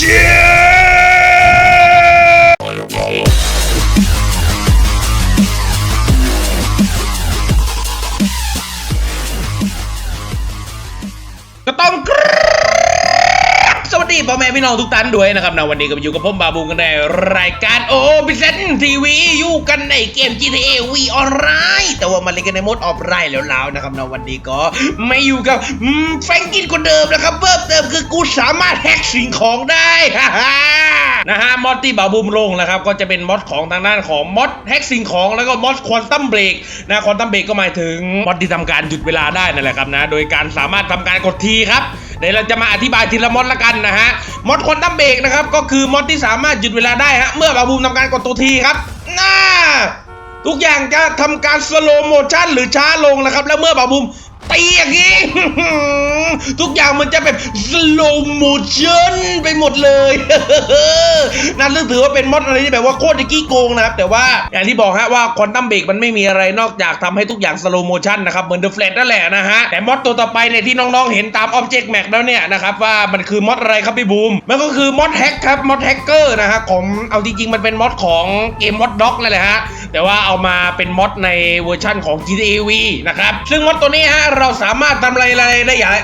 Shit! แม่พี่น้องทุกท่านด้วยนะครับนะวันนี้ก็อยู่กับผมบาบูกันในรายการโอพิเศษทีวีอยู่กันในเกม GTA V ออนไลน์แต่ว่ามาเล่นกันในโหมดออฟไลน์แล้วๆนะครับนะวันนี้ก็ไม่อยู่กับแฟงกินคนเดิมนะครับเพิ่มเติมคือกูสามารถแฮกสิ่งของได้ฮ่าฮ่านะฮะมอดที่บาบูมลงนะครับก็จะเป็นมอดของทางด้านของมอดแฮกสิ่งของแล้วก็มอดควอนตัมเบรกนะควอนตัมเบรกก็หมายถึงมอดที่ทำการหยุดเวลาได้นั่นแหละครับนะโดยการสามารถทำการกดทีครับ เดี๋ยวเราจะมาอธิบายทีละมอดละกันนะฮะมอดควอนตัมเบรกนะครับก็คือมอดที่สามารถหยุดเวลาได้ฮะเมื่อบาบูมทำการกดตัวทีครับน่าทุกอย่างจะทำการสโลโมชันหรือช้าลงนะครับ แล้วเมื่อบาบูม ตีอย่างนี้ ทุกอย่างมันจะแบบสโลโมชั่นไปหมดเลยนั่นถือว่าเป็นมอดอะไรที่แบบว่าโคตรจะกี้โกงนะครับ แต่ว่าอย่างที่บอกฮะว่าควอนตัมเบรกมันไม่มีอะไรนอกจากทำให้ทุกอย่างสโลโมชั่นนะครับ เหมือนเดอะแฟลนั่นแหละนะฮะ แต่มอดตัวต่อไปเนี่ยที่น้องๆเห็นตาม Object Map แล้วเนี่ยนะครับว่ามันคือมอดอะไรครับพี่บูม มันก็คือมอดแฮกครับมอดแฮกเกอร์นะฮะของเอาจริงๆมันเป็นมอดของเกมมอดด็อกนั่นแหละฮะแต่ว่าเอามาเป็นมอดในเวอร์ชั่นของ GTA V นะครับซึ่งมอดตัวนี้ฮะเราสามารถทำอะไรได้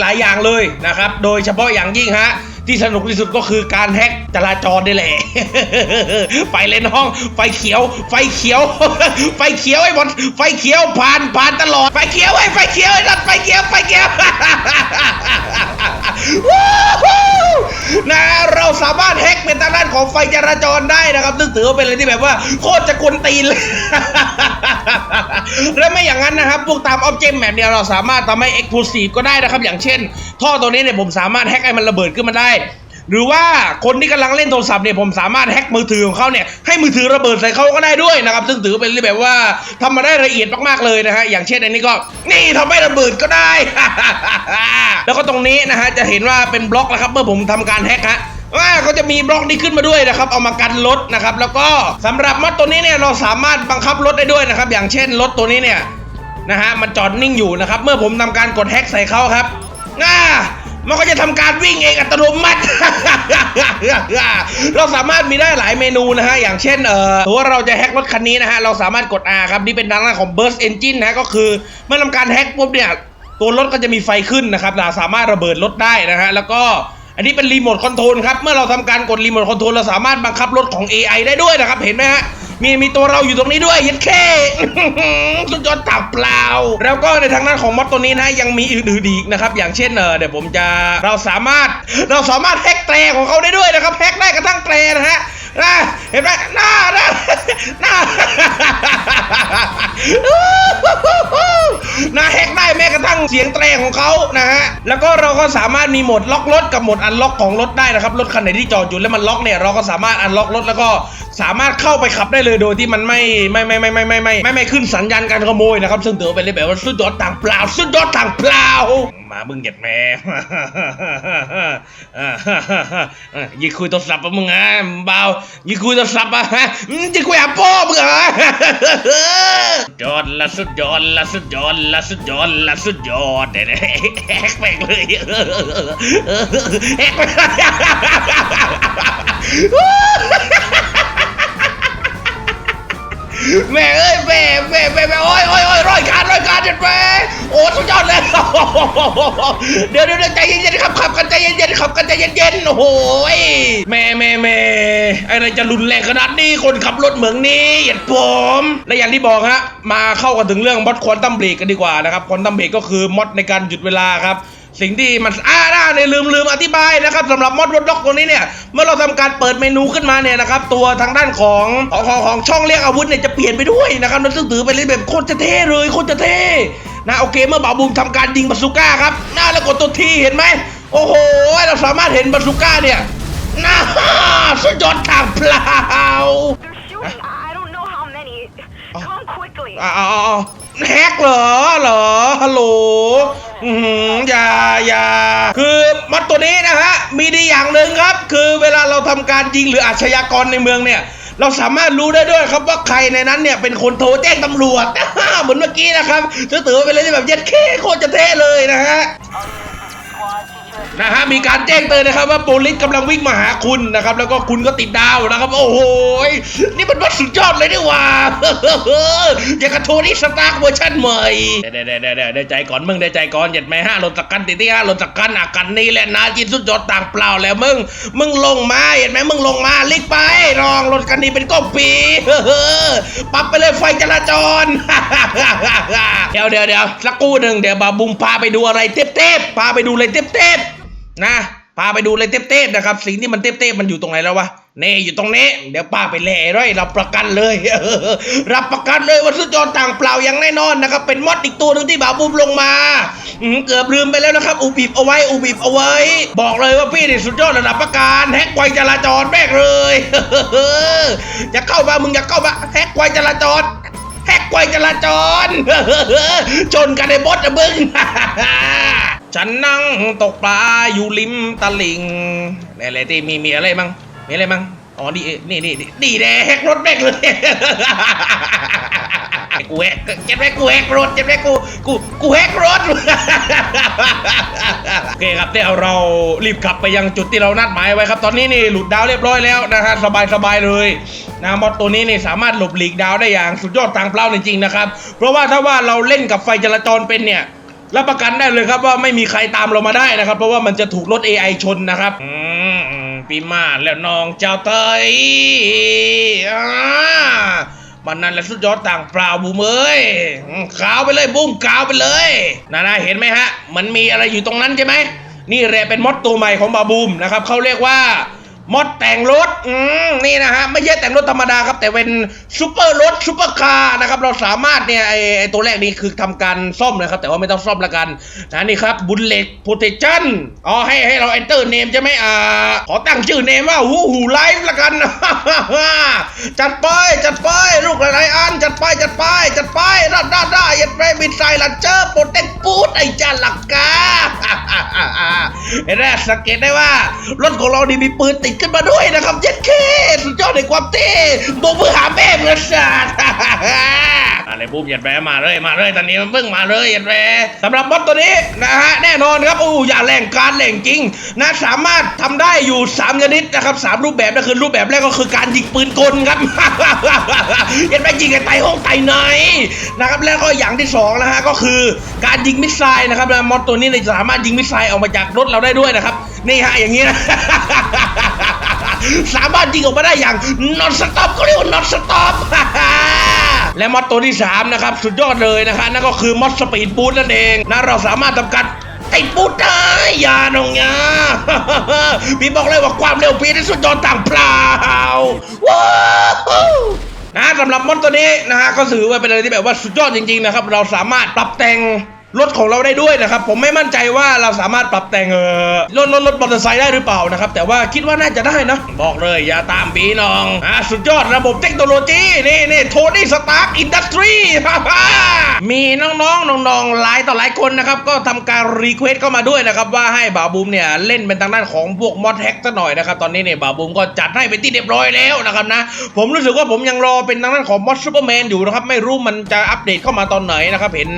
หลายอย่างเลยนะครับ โดยเฉพาะอย่างยิ่งฮะที่สนุกที่สุดก็คือการแฮกจราจรได้แหละไปเลนห้อง ไฟเขียว ไฟเขียว ไฟเขียวไอ้บอลไฟเขียวผ่านผ่านตลอด ไฟเขียวไอ้ไฟเขียวไอ้รัดไฟเขียว ไฟเขียว นะเราสามารถแฮกเป็นทางด้านของไฟจราจรได้นะครับซึ่งถือว่าเป็นอะไรที่แบบว่าโคตรจะกวนตีนเลยและไม่อย่างนั้นนะครับพวกตามออบเจกต์แบบเนี้ยเราสามารถทำให้เอกซ์คลูซีฟก็ได้นะครับ อย่างเช่น ท่อตัวนี้เนี่ยผมสามารถแฮกให้มันระเบิดขึ้นมาได้ หรือว่าคนที่กำลังเล่นโทรศัพท์เนี่ยผมสามารถแฮกมือถือของเขาเนี่ยให้มือถือระเบิดใส่เขาก็ได้ด้วยนะครับซึ่งถือเป็นเรื่อแบบว่าทำมาได้ละเอียดมากๆเลยนะฮะอย่างเช่นอันนี้ก็นี่ทำให้ระเบิดก็ได้ แล้วก็ตรงนี้นะฮะจะเห็นว่าเป็นบล็อกแล้วครับเมื่อผมทำการแฮกฮะว่าก็จะมีบล็อกนี้ขึ้นมาด้วยนะครับ เอามากันรถนะครับ แล้วก็สำหรับมอดตัวนี้เนี่ยเราสามารถบังคับรถได้ด้วยนะครับ อย่างเช่นรถตัวนี้เนี่ยนะฮะมันจอดนิ่งอยู่นะครับ เมื่อผมทำการกดแฮกใส่เขาครับง่า มันก็จะทำการวิ่งเองอัตโนมัติ เราสามารถมีได้หลายเมนูนะฮะ อย่างเช่น เอ่อถือว่าเราจะแฮกรถคันนี้นะฮะ เราสามารถกด R ครับ นี่เป็นทางด้านของ Burst Engine นะะก็คือ เมื่อทำการแฮกปุ๊บเนี่ย ตัวรถก็จะมีไฟขึ้นนะครับเราสามารถระเบิดรถได้นะฮะ แล้วก็อันนี้เป็นรีโมทคอนโทรลครับ เมื่อเราทำการกดรีโมทคอนโทรลเราสามารถบังคับรถของ AI ได้ด้วยนะครับ เห็นไหมฮะ มีมีตัวเราอยู่ตรงนี้ด้วยยัดแค่สุดยอดตับเปล่า แล้วก็ในทางด้านของมอดตัวนี้นะยังมีอื่นๆอีกนะครับ อย่างเช่นเออเดี๋ยวผมจะเราสามารถเราสามารถแฮกแตรของเขาได้ด้วยนะครับแฮกได้กระทั่งแตรนะฮะนะเห็นไหมหน้าหน้าหน้า นะแฮกได้แม้กระทั่งเสียงแตรของเขานะฮะ แล้วก็เราก็สามารถมีโหมดล็อกรถกับโหมดอันล็อกของรถได้นะครับ รถคันไหนที่จอดอยู่แล้วมันล็อกเนี่ยเราก็สามารถอันล็อกรถแล้วก็สามารถเข้าไปขับได้เลยโดยที่มันไม่ไม่ไม่ไม่ไม่ไม่ไม่ไม่ไม่ขึ้นสัญญาณการขโมยนะครับ ซึ่งถือว่าเป็นเลยแบบว่าสุดยอดต่างเปล่า สุดยอดต่างเปล่า มามึงเหยียดแม่ อยี่คุยโทรศัพท์ปะมึงอะเบายี่คุยโทรศัพท์อะฮะยี่คุยหาพ่อมึงเหรอ สุดยอดละสุดยอดละสุดยอดละสุดยอดละสุดยอดเด็ดแฮกแม่งเลยแฮกแม่งแม่เอ้ยแม่แม่แม่แม่โอ้ยโอ้ยโอ้ยร้อยการร้อยการเด็ดแม่โอ้สุดย เดี๋ยวเดี๋ยวใจเย็นๆขับขับกันใจเย็นๆขับกันใจเย็นๆโอ้โหยแม่แม่แม่อะไรจะรุนแรงขนาดนี้คนขับรถเหมืองนี้เหยียดผมและอย่างที่บอกฮะมาเข้ากันถึงเรื่องมอดควอนตัมเบรกกันดีกว่านะครับควอนตัมเบรกก็คือมอดในการหยุดเวลาครับสิ่งที่มันอ่าได้เนี่ยลืมลืมอธิบายนะครับสำหรับมอดรถด็อกตัวนี้เนี่ย เมื่อเราทำการเปิดเมนูขึ้นมาเนี่ยนะครับ ตัวทางด้านของของของของช่องเรียกอาวุธเนี่ยจะเปลี่ยนไปด้วยนะครับนั่นซึ่งถือเป็นเลยแบบโคตรจะเท่เลยโคตรจะเท่ นะโอเคเมื่อบาบูมทำการยิงบาซูก้าครับน่าแล้วกดตัวทีเห็นไหมโอ้โห เราสามารถเห็นบาซูก้าเนี่ยน่าสุดยอดทางเปล่า They're shooting. I I don't know how many. Come quickly. อ้าวแฮกเหรอเหรอฮัลโหลอือหืออย่าอย่าคือมอดตัวนี้นะฮะมีดีอย่างหนึ่งครับ คือเวลาเราทำการยิงหรืออาชญากรในเมืองเนี่ย เราสามารถรู้ได้ด้วยครับว่าใครในนั้นเนี่ยเป็นคนโทรแจ้งตำรวจเหมือนเมื่อกี้นะครับถือว่าเป็นอะไรที่แบบเย็ดเข้โคตรจะเท่เลยนะฮะ นะฮะมีการแจ้งเตือนนะครับว่าโปลิสกำลังวิ่งมาหาคุณนะครับ แล้วก็คุณก็ติดดาวนะครับ โอ้โหยนี่มันวัดสุดยอดเลยนี่ว่าอย่ากับโทนี่สตาร์กเวอร์ชันใหม่เดี๋ยวเดี๋ยวเดี๋ยวได้ใจก่อนมึงได้ใจก่อนเหยียดไหมฮะรถจักรกันติดที่ฮะรถจักรกันอากันนี่แหละนาจินสุดยอดต่างเปล่าแล้วมึงมึงลงมาเห็นไหมมึงลงมาลิกไปรองรถกันนี้เป็นก้องปีปรับไปเลยไฟจราจรเดี๋ยวเดี๋ยวเดี๋ยวสักกู้หนึ่งเดี๋ยวบาบุมพาไปดูอะไรเต็บๆพาไปดูอะไรเต็บๆ นะพาไปดูอะไรเต็บๆนะครับ สิ่งที่มันเต็บๆมันอยู่ตรงไหนแล้ววะเน่อยู่ตรงนี้ เดี๋ยวป้าไปแล่ร้อยรับประกันเลยรับประกันเลยว่าสุดยอดต่างเปล่าอย่างแน่นอนนะครับ เป็นมอดอีกตัวหนึ่งที่บ่าวบุมลงมาเกือบลืมไปแล้วนะครับอุบิบเอาไว้อุบิบเอาไว้ บอกเลยว่าพี่นี่สุดยอดระดับประการแฮกไวจราจรแม่เลยจะเข้ามามึงจะเข้ามาแฮกไวจราจรแหกไวจราจรชนกันในบดนะมึง ฉันนั่งตกปลาอยู่ริมตลิ่งอะไรที่มีมีอะไรมั้งมีอะไรมั้งอ๋อนี่นี่นี่นี่นี่แดกรถแม่งเลยกูแหกเจ็บไหมกูแหกรถเจ็บไหมกูกูกูแหกรถโอเคครับเดี๋ยวเรารีบขับไปยังจุดที่เรานัดหมายไว้ครับ ตอนนี้นี่หลุดดาวเรียบร้อยแล้วนะฮะสบายสบายเลยนะมอดตัวนี้นี่สามารถหลบหลีกดาวได้อย่างสุดยอดทางเปล่าจริงๆนะครับ เพราะว่าถ้าว่าเราเล่นกับไฟจราจรเป็นเนี่ย รับประกันได้เลยครับว่าไม่มีใครตามเรามาได้นะครับ เพราะว่ามันจะถูกรถ AI ชนนะครับอืมปีมาแล้วน้องเจ้าเตยอ่ามันนั่นแหละสุดยอดต่างเปล่าบูมเอ้ยขาวไปเลยบูมขาวไปเลยนะนะเห็นไหมฮะ มันมีอะไรอยู่ตรงนั้นใช่ไหมนี่แหละเป็นมอดตัวใหม่ของบาบูมนะครับเขาเรียกว่า มอดแต่งรถอืมนี่นะฮะ ไม่ใช่แต่งรถธรรมดาครับ แต่เป็นซูเปอร์รถซูเปอร์คาร์นะครับ เราสามารถเนี่ยไอไอตัวแรกนี้คือทำการซ่อมนะครับ แต่ว่าไม่ต้องซ่อมละกันนะนี่ครับบุลเลตโปรเทชันอ๋อให้ให้เรา enter name ใช่ไหมอ่า ขอตั้งชื่อเนมว่าหูหูไลฟ์ละกันจัดไปจัดไปลูกหลายๆอันจัดไปจัดไปจัดไปด้าด้าด้ายัดไปบินไซลันเจอร์โปรเทคปูดไอจาหลักกาเห็นไหมสังเกตได้ว่ารถของเรานี่มีปืนติดขึ้นมาด้วยนะครับเจ็ดเคสุดยอดในความเท่โบกมือหาแม่เงินศาตร์อะไรบูมยัดแวมาเลยมาเลยตอนนี้มันเพิ่งมาเลยยัดแวสำหรับมอดตัวนี้นะฮะแน่นอนครับอู้อย่าแรงการแรงจริงนะสามารถทำได้อยู่3ชนิดนะครับสามรูปแบบนั่นคือรูปแบบแรกก็คือการยิงปืนกลครับยัดแวยิงไอ้ไตห้องไตไหนนะครับแล้วก็อย่างที่สองนะฮะก็คือการยิงมิสไซล์นะครับมอดตัวนี้เนี่ยสามารถยิงมิสไซล์ออกมาจากรถเราได้ด้วยนะครับนี่ฮะอย่างนี้นะ สามารถยิงออกมาได้อย่าง not stop ก็เรียกว่า not stop และมอดตัวที่ 3 นะครับ สุดยอดเลยนะครับนั่นก็คือมอดสปีดบูทนั่นเองนะเราสามารถทำการติดบูทได้ยาหนองยาพี่บอกเลยว่าความเร็วพี่ที่สุดยอดต่างเปล่าว้าวนะสำหรับมอดตัวนี้นะฮะก็ถือว่าเป็นอะไรที่แบบว่าสุดยอดจริงๆนะครับ เราสามารถปรับแต่ง รถของเราได้ด้วยนะครับ ผมไม่มั่นใจว่าเราสามารถปรับแต่งเออรถรถรถมอเตอร์ไซค์ได้หรือเปล่านะครับ แต่ว่าคิดว่าน่าจะได้นะ บอกเลยอย่าตามปีน้องอ่าสุดยอดระบบเทคโนโลยีนี่นี่โทนี่สตาร์อินดัสทรีมีน้องๆน้องๆหลายต่อหลายคนนะครับ ก็ทำการรีเควสเข้ามาด้วยนะครับ ว่าให้บ่าวบูมเนี่ยเล่นเป็นทางด้านของพวกมอดแฮกซะหน่อยนะครับ ตอนนี้เนี่ยบ่าวบูมก็จัดให้เป็นที่เรียบร้อยแล้วนะครับนะ ผมรู้สึกว่าผมยังรอเป็นทางด้านของมอดซูเปอร์แมนอยู่นะครับไม่รู้มันจะอัปเดตเข้ามาตอนไหนนะครับเห็น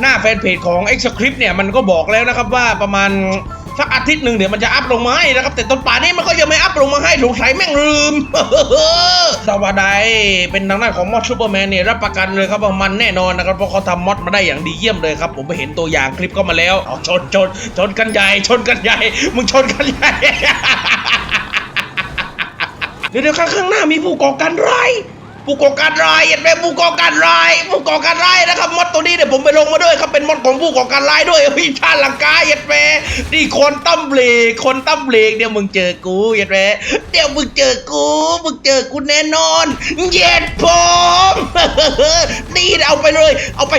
หน้าแฟนเพจของ X Script เนี่ยมันก็บอกแล้วนะครับว่าประมาณสักอาทิตย์หนึ่งเดี๋ยวมันจะอัพลงมาให้นะครับ แต่ตอนป่านี้มันก็ยังไม่อัพลงมาให้สงสัยแม่งลืมสวัสดีเป็นทางด้านของมอดซูเปอร์แมนเนี่ยรับประกันเลยครับว่ามันแน่นอนนะครับเพราะเขาทำมอดมาได้อย่างดีเยี่ยมเลยครับ ผมไปเห็นตัวอย่างคลิปก็มาแล้วเอาชนชนชนกันใหญ่ชนกันใหญ่มึงชนกันใหญ่เดี๋ยวเดี๋ยวข้างข้างหน้ามีผู้ก่อการร้าย ผู้ก่อการร้ายเห็นไหมผู้ก่อการร้ายผู้ก่อการร้ายนะครับมอดตัวนี้เดี๋ยวผมไปลงมาด้วยครับเป็นมอดของผู้ก่อการร้ายด้วยพี่ชาติลังกาเห็นไหมนี่คนตั้มเบรกคนตั้มเบรกเดี๋ยวมึงเจอกูเห็นไหมเดี๋ยวมึงเจอกูมึงเจอกูแน่นอนเย็ดผมนี่เอาไปเลย เอาไป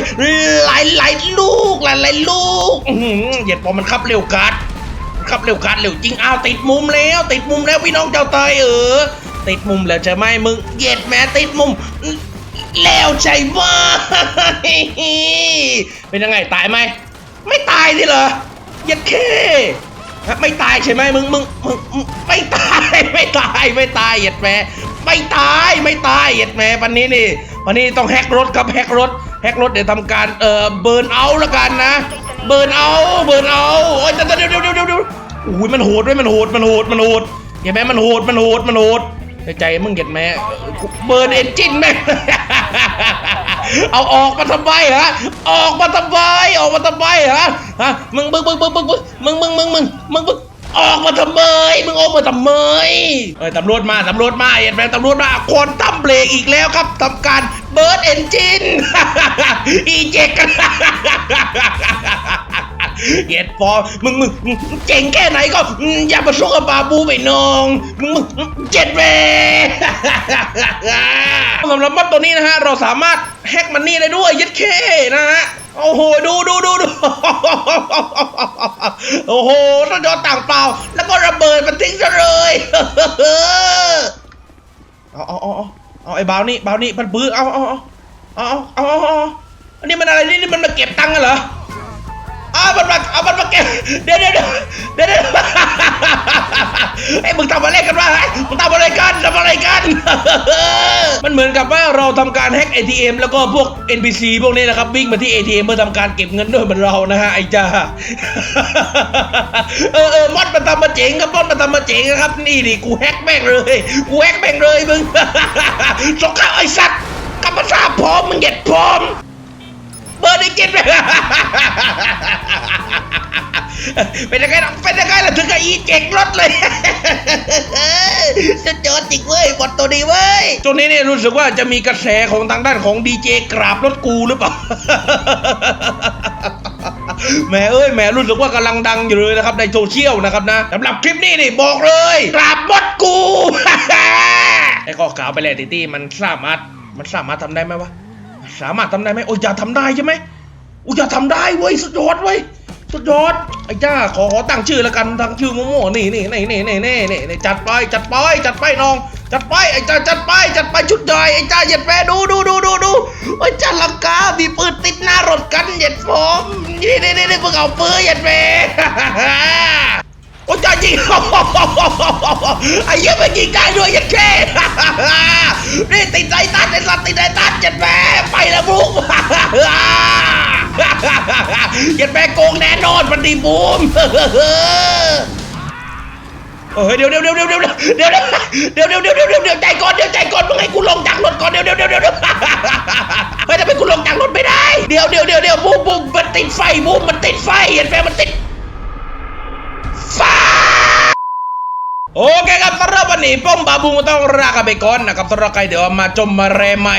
หลายหลายลูกหลายหลายลูกเหย็ดผมมันขับเร็วกัดขับเร็วคันเร็วจริงอ้าวติดมุมแล้ว ติดมุมแล้วพี่น้องเจ้าเตยเออ ติดมุม แล้วใช่ไหมมึงเหย็ดแม่ติดมุมแล้วใช่ไหมเป็นยังไงตายไหมไม่ตายสิเหรอเหย็ดเคไม่ตายใช่ไหมมึงมึงมึงไม่ตายไม่ตายไม่ตายเหย็ดแม่ไม่ตายไม่ตายเหย็ดแม่วันนี้นี่วันนี้ต้องแฮกรถครับแฮกรถแฮกรถเดี๋ยวทำการเอ่อเบิร์นเอาละกันนะ เบิร์นเอาเบิร์นเอาโอ้ยเดี๋ยวเดี๋ยวเดี๋ยวเดี๋ยวเดี๋ยวอุ้ยมันโหดด้วยมันโหดมันโหดมันโหดเห็นไหมมันโหดมันโหดมันโหด ในใจมึงเห็นไหมเบิร์นเอนจินแม่งเอาออกมาทำไมฮะ ออกมาทำไมออกมาทำไมฮะฮะมึงมึงมึงมึงมึงมึงมึงมึงมึงมึงมึงออกมาทำไมมึงออกมาทำไมเอ้ยตำรวจมาตำรวจมาเห็นไหมตำรวจมาคนตั้มเบรกอีกแล้วครับทำการเบิร์นเอนจินอีเจกกัน เยียดฟอมึงมึงมึงเจ๋งแค่ไหนก็อย่ามาสู้กับบาบูไปน้อง มึงมึงเจ็ดเวสำหรับมอดตัวนี้นะฮะ เราสามารถแฮกมันนี่ได้ด้วยยัดเคนะฮะโอ้โห ดูดูดูดูโอ้โหรถยนต์ต่างเปล่า แล้วก็ระเบิดมันทิ้งซะเลยเอาเอาเอาเอาเอไอ้บาวนี่บาวนี่มันบื้อเอาเอาเอาเอาเอาเออไอ้นนี้มันอะไรนี่นี่มันมาเก็บตังค์กันเหรอ เอามันมาเก็บเดี๋ยวเดี๋ยวเดี๋ยวเดี๋ยวไอ้มึงทำอะไรกันวะไอ้มึงทำอะไรกันทำอะไรกัน มันเหมือนกับว่าเราทำการแฮ็ก ATM แล้วก็พวก NPC พวกนี้นะครับวิ่งมาที่ ATM เพื่อทำการเก็บเงินด้วยเหมือนเรานะฮะไอ้จ้าเออเออมอดมันทำมาเจ๋งครับมอดมันทำมาเจ๋งนะครับ นี่ดิกูแฮ็กแม่งเลยกูแฮ็กแม่งเลยมึงสงครามไอ้สัตว์กับภาษาพร้อมมึงเหยียดพร้อม ได้กินเป็นยังไงล่ะเป็นยังไงล่ะถึงกับอีเจ็กรถเลยสุดยอดจริงเว้ยบอทตัวนี้เว้ยช่วนี้เนี่ยรู้สึกว่าจะมีกระแสของทางด้านของดีเจกราบรถกูหรือเปล่าแหม่เอ้ยแหม่รู้สึกว่ากำลังดังอยู่เลยนะครับในโซเชียลนะครับนะสำหรับคลิปนี้นี่บอกเลยกราบรถกูไอ้ข้อกล่าวไปแล้วติตี้มันสามารถมันสามารถทำได้ไหมวะ สามารถทำได้ไหมโอ้ยอย่าทำได้ใช่ไหมอุ้ยอย่าทำได้เว้ยสุดยอดเว้ยสุดยอดไอ้จ้าขอขอตั้งชื่อแล้วกันตั้งชื่อมั่วๆนี่นี่นี่นี่นี่นี่นี่จัดไปจัดไปจัดไปน้อง จัดไปไอ้จ้าจัดไปจัดไปชุดใหญ่ไอ้จ้าเหยียดแม่ดูดูดูดูดูไอ้จ้าลังกามีปืนติดหน้ารถกันเหยียดผมนี่นี่นี่เพิ่งเอาปืนเหยียดแม่ ไอ้เหี้ยมันยิงได้ด้วยยันแค่นี่ติดใจตันไอ้สัตว์ติดใจตันยันแม่ไปแล้วบุกยันแม่โกงแน่นอนมันดีบูมเฮ้ยเดี๋ยวเดี๋ยวเดี๋ยวเดี๋ยวเดี๋ยวเดี๋ยวเดี๋ยวเดี๋ยวเดี๋ยวเดี๋ยวเดี๋ยวเดี๋ยวใจก่อนเดี๋ยวใจก่อนมึงให้กูลงจากรถก่อนเดี๋ยวเดี๋ยวเดี๋ยวเดี๋ยวเฮ้ยทำไมกูลงจากรถไม่ได้ เดี๋ยวเดี๋ยวเดี๋ยวเดี๋ยวบูมบูมมันติดไฟบูมมันติดไฟยันแม่มันติด โอเคครับสำหรับวันนี้ป้อมบาบูต้องลากันไปก่อนนะครับสำหรับใครเดี๋ยวมาจมมาแรใหม่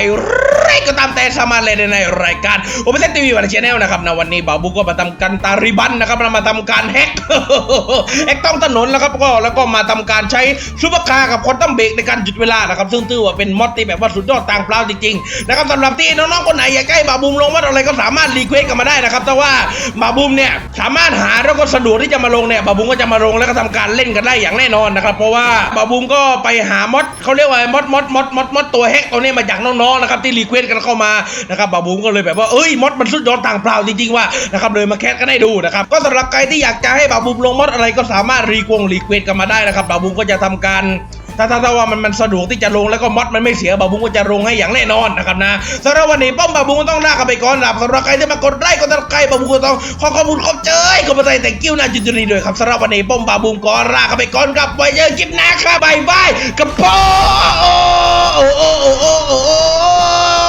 ไรก็ตามแต่สามารถเล่นในรายการโอเปเซนทีวีวันชนแนลนะครับนะวันนี้บาบูก็มาทำการตาริบันนะครับมาทำการแฮกแฮกต้องถนนแล้วครับก็แล้วก็มาทำการใช้ซูเปอร์คาร์กับคอนตัมเบรกในการหยุดเวลานะครับซึ่งถือว่าเป็นมอดที่แบบว่าสุดยอดต่างเปล่าจริงๆนะครับสำหรับที่น้องๆคนไหนอยากให้บาบูมลงมอดอะไรก็สามารถรีเควสกันมาได้นะครับแต่ว่าบาบูมเนี่ยสามารถหาแล้วก็สะดวกที่จะมาลงเนี่ยบาบูมก็จะมาลงแล้วก็ทำการเล่นกันได้อย่างแน่นอนนะครับเพราะว่าบาบูมก็ไปหามอดเขาเรียกว่ามอดมอดมอดมอดมอดตัวแฮกตัวนี้มาจากน้องๆนะครับที่รีเควสกันเข้ามานะครับบาบูมก็เลยแบบว่าเอ้ยมอดมันสุดยอดต่างเปล่าจริงๆว่านะครับเลยมาแคสกันให้ดูนะครับก็สำหรับใครที่อยากจะให้บาบูมลงมอดอะไรก็สามารถรีควงรีเควสกันมาได้นะครับบาบูมก็จะทำการ ถ้าถ้าถ้าว่ามันมันสะดวกที่จะลงแล้วก็มอดมันไม่เสียบาบุ้งก็จะลงให้อย่างแน่นอนนะครับนะสำหรับวันนี้ป้อมบาบุ้งต้องลากันไปก่อนนะครับสำหรับใครที่มากดไลค์กดติดตามบาบุ้งก็ต้องขอขอบคุณขอบใจขอบใจแต่กิ้วนาจุดนีด้วยครับสำหรับวันนี้ป้อมบาบุ้งก็ลากันไปก่อนครับไว้เจอคลิปหน้าครับบายบายกับป้อม